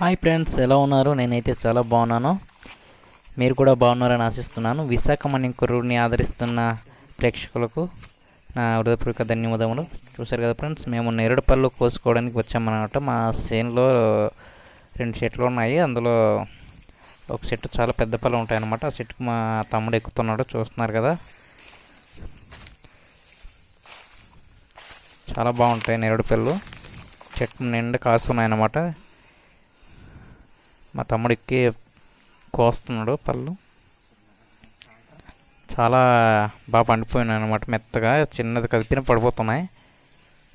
Hi friends ఎలా ఉన్నారు? నేనైతే చాలా బాగున్నాను. మీరు కూడా బాగున్నారని ఆశిస్తున్నాను. విశాఖ మణికురుని ఆదరిస్తున్న ప్రేక్షకులకు నా హృదయపూర్వక ధన్యవాదములు. చూశారు కదా ఫ్రెండ్స్ మేము నేరేడు పళ్ళు కోసుకోవడానికి వచ్చామన్నమాట. మా చేనులో రెండు చెట్లు ఉన్నాయి. అందులో ఒక చెట్టు చాలా పెద్ద పళ్ళు ఉంటాయన్నమాట. ఆ చెట్టుకు మా తమ్ముడు ఎక్కుతున్నాడు చూస్తున్నారు కదా. చాలా బాగుంటాయి నేరుడు పళ్ళు. చెట్టు నిండా కాస్తున్నాయన్నమాట మా తమ్ముడు ఎక్కి కోస్తున్నాడు పళ్ళు. చాలా బాగా పండిపోయినాయి అనమాట మెత్తగా. చిన్నది కలిపిన పడిపోతున్నాయి.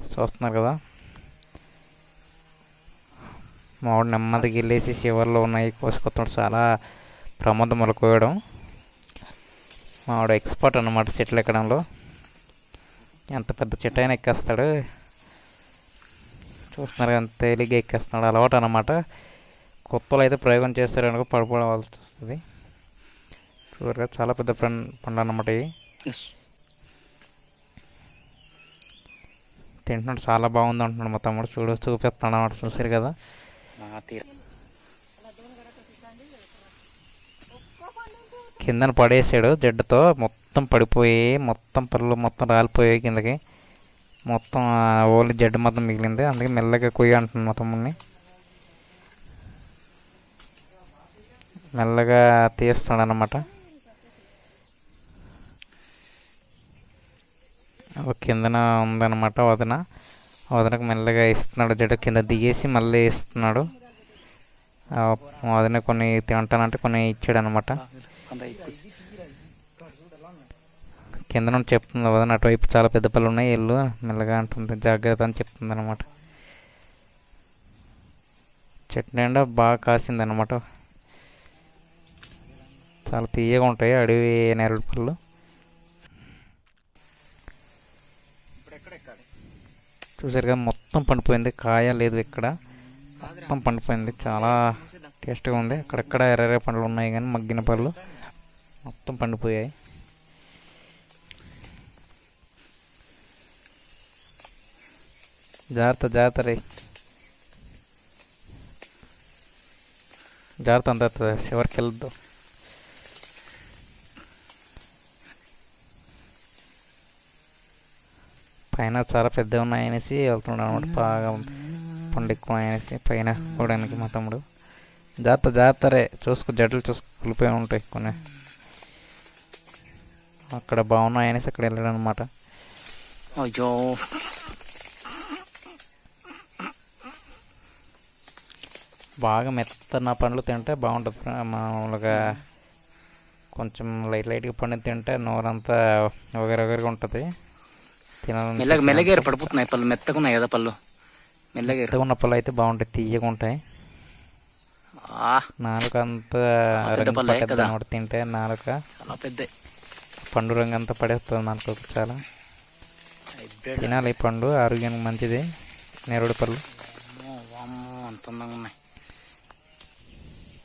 చూస్తున్నారు కదా. మావాడు నెమ్మదిగా వెళ్ళేసి చివర్లో ఉన్నాయి కోసుకొస్తున్నాడు చాలా ప్రమాదం వల్ల కోయడం మావాడు ఎక్స్పర్ట్ అన్నమాట చెట్లు ఎక్కడంలో. ఎంత పెద్ద చెట్టు అయినా ఎక్కేస్తాడు. చూస్తున్నారు ఎంత తేలిగ్గా ఎక్కేస్తున్నాడు. అలవాటు అన్నమాట. కొత్తలో అయితే ప్రయోగం చేస్తారనుకో పడిపోవాల్సి వస్తుంది. చూడగా చాలా పెద్ద పండు పండు అన్నమాట ఇవి. తింటున్నాడు చాలా బాగుంది అంటున్నాడు మా తమ్ముడు. చూడు చూపిస్తున్నాడు అన్నమాట. చూసారు కదా? కిందన పడేసాడు జడ్డుతో. మొత్తం పడిపోయి మొత్తం పళ్ళు మొత్తం రాలిపోయాయి కిందకి. మొత్తం ఓన్లీ జడ్డు మొత్తం మిగిలింది. అందుకే మెల్లగా కొయ్య అంటున్నాడు మా తమ్ముడిని. మెల్లగా తీస్తున్నాడు అనమాట కిందన ఉందన్నమాట వదన. వదనకు మెల్లగా ఇస్తున్నాడు జడ కింద దిగేసి మళ్ళీ ఇస్తున్నాడు. ఆ కొన్ని తింటానంటే కొన్ని ఇచ్చాడు అనమాట కింద నుండి చెప్తుంది వదన అటువైపు చాలా పెద్ద పళ్ళు ఉన్నాయి ఇల్లు మెల్లగా అంటుంది జాగ్రత్త అని చెప్తుంది అనమాట చెట్టు నిండా బాగా కాసింది అనమాట చాలా తీయగా ఉంటాయి అడవి నేరేడు పళ్ళు. చూసారుగా మొత్తం పండిపోయింది. కాయ లేదు ఇక్కడ. మొత్తం పండిపోయింది. చాలా టేస్ట్గా ఉంది. అక్కడక్కడ ఎర్ర పండ్లు ఉన్నాయి కానీ మగ్గిన పళ్ళు మొత్తం పండిపోయాయి. జాగ్రత్త జాగ్రత్త రే. జాగ్రత్త అంత చివరికి వెళ్దాం. పైన చాలా పెద్దగా ఉన్నాయనేసి వెళ్తున్నాడు అనమాట బాగా పండు ఎక్కువ అనేసి పైన పోవడానికి మా తమ్ముడు. జాగ్రత్త జాగ్రత్త రే. చూసుకో జడ్లు చూసుకో కులిపోయి ఉంటాయి కొన్ని. అక్కడ బాగున్నాయనేసి అక్కడ వెళ్ళాడు అనమాట అయ్యో. బాగా మెత్తన పండ్లు తింటే బాగుంటుంది మామూలుగా కొంచెం లైట్ లైట్గా పండు తింటే నోరంతా ఒగరొగరిగా ఉంటుంది. తినాలని మెల్లగా మెల్లగా పడిపోతున్నాయి పళ్ళు మెత్తగా ఉన్నాయి కదా పళ్ళు. మెల్లగా మెత్తగా ఉన్న పళ్ళు అయితే బాగుంటాయి తీయగా ఉంటాయి. నాలుక అంతా తింటే నాలుక. చాలా పెద్ద. పండు రంగు అంతా పడేస్తుంది నాలుక చాలా. తినాలి ఈ పండు ఆరోగ్యానికి మంచిది. నేరుడు పళ్ళు. ఉన్నాయి.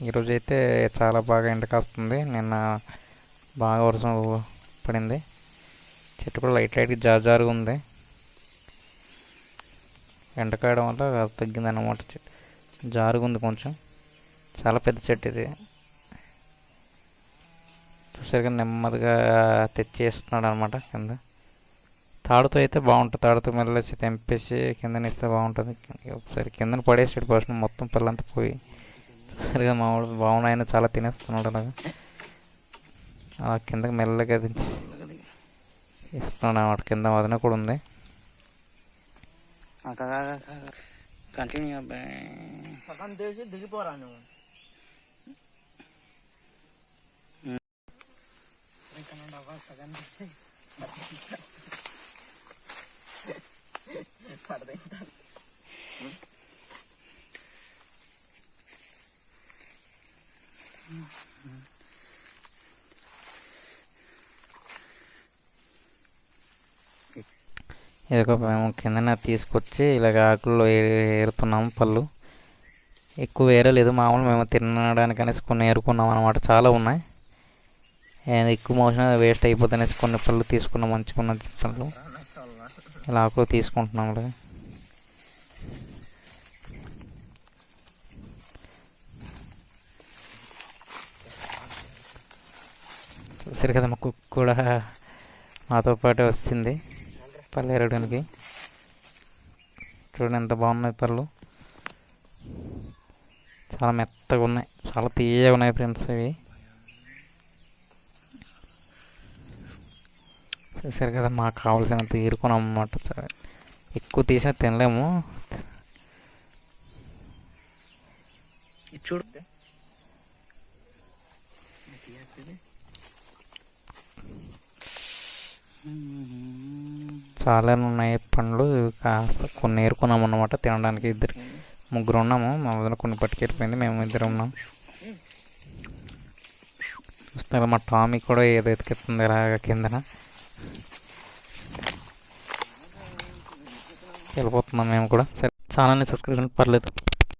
ఈరోజు అయితే చాలా బాగా ఎండ కాస్తుంది. నిన్న బాగా వర్షం పడింది. చెట్టు కూడా లైట్ లైట్గా జారుగా ఉంది. ఎండకాయడం వల్ల తగ్గింది అన్నమాట చెట్టు జారుగా ఉంది కొంచెం. చాలా పెద్ద చెట్టు ఇది. చూసారుగా నెమ్మదిగా తెచ్చేస్తున్నాడు అనమాట కింద. తాడుతో అయితే బాగుంటుంది. తాడుతో మెల్లసి తెంపేసి కిందన ఇస్తే బాగుంటుంది. ఒకసారి కిందన పడేసాడు ఫస్ట్ మొత్తం పిల్లంతా పోయి. సరిగా మామూలు బాగున్నాయన బాగున్నాయని చాలా తినేస్తున్నాడు అలాగా. అలా కిందకి మెల్లగా దించేసి ఇస్తున్నాడు అన్నమాట. కింద వదిన కూడా ఉంది. కంటిన్యూ సగం చేసి దిగిపోరా నువ్వు. సగం ఇదొక మేము కిందన తీసుకొచ్చి ఇలాగ ఆకుల్లో ఏరుతున్నాము పళ్ళు. ఎక్కువ ఏరలేదు మామూలు మేము తినడానికి అనేసి కొన్ని ఏరుకున్నాం అనమాట చాలా ఉన్నాయి. ఎక్కువ మోసిన వేస్ట్ అయిపోతాయి కొన్ని పళ్ళు తీసుకున్నాం మంచిగా ఉన్న పళ్ళు. ఇలా ఆకులు తీసుకుంటున్నాం ఇలా. చూసారు కదా మా కుక్ కూడా మాతో పాటు వచ్చింది. పళ్ళు ఎరగడానికి. చూడండి ఎంత బాగున్నాయి పళ్ళు. చాలా మెత్తగా ఉన్నాయి. చాలా తీయగా ఉన్నాయి ఫ్రెండ్స్ ఇవి. చూసారు కదా మాకు కావాల్సినంత ఏరుకున్నాం అన్నమాట ఎక్కువ తీసినా తినలేము. చూడు. చాలానే ఉన్నాయి పండ్లు. కాస్త కొన్ని ఏరుకున్నాం అన్నమాట తినడానికి ఇద్దరు ముగ్గురు ఉన్నాము. మా వదిన కొన్ని పట్టుకెళ్ళిపోయింది. మేము ఇద్దరు ఉన్నాం. చూస్తారు మా టామీ కూడా ఏదో ఎతికెత్తుంది ఇలాగ కిందన. వెళ్ళిపోతున్నాం మేము కూడా. సరే ఛానల్ని సబ్స్క్రిప్షన్ పర్లేదు.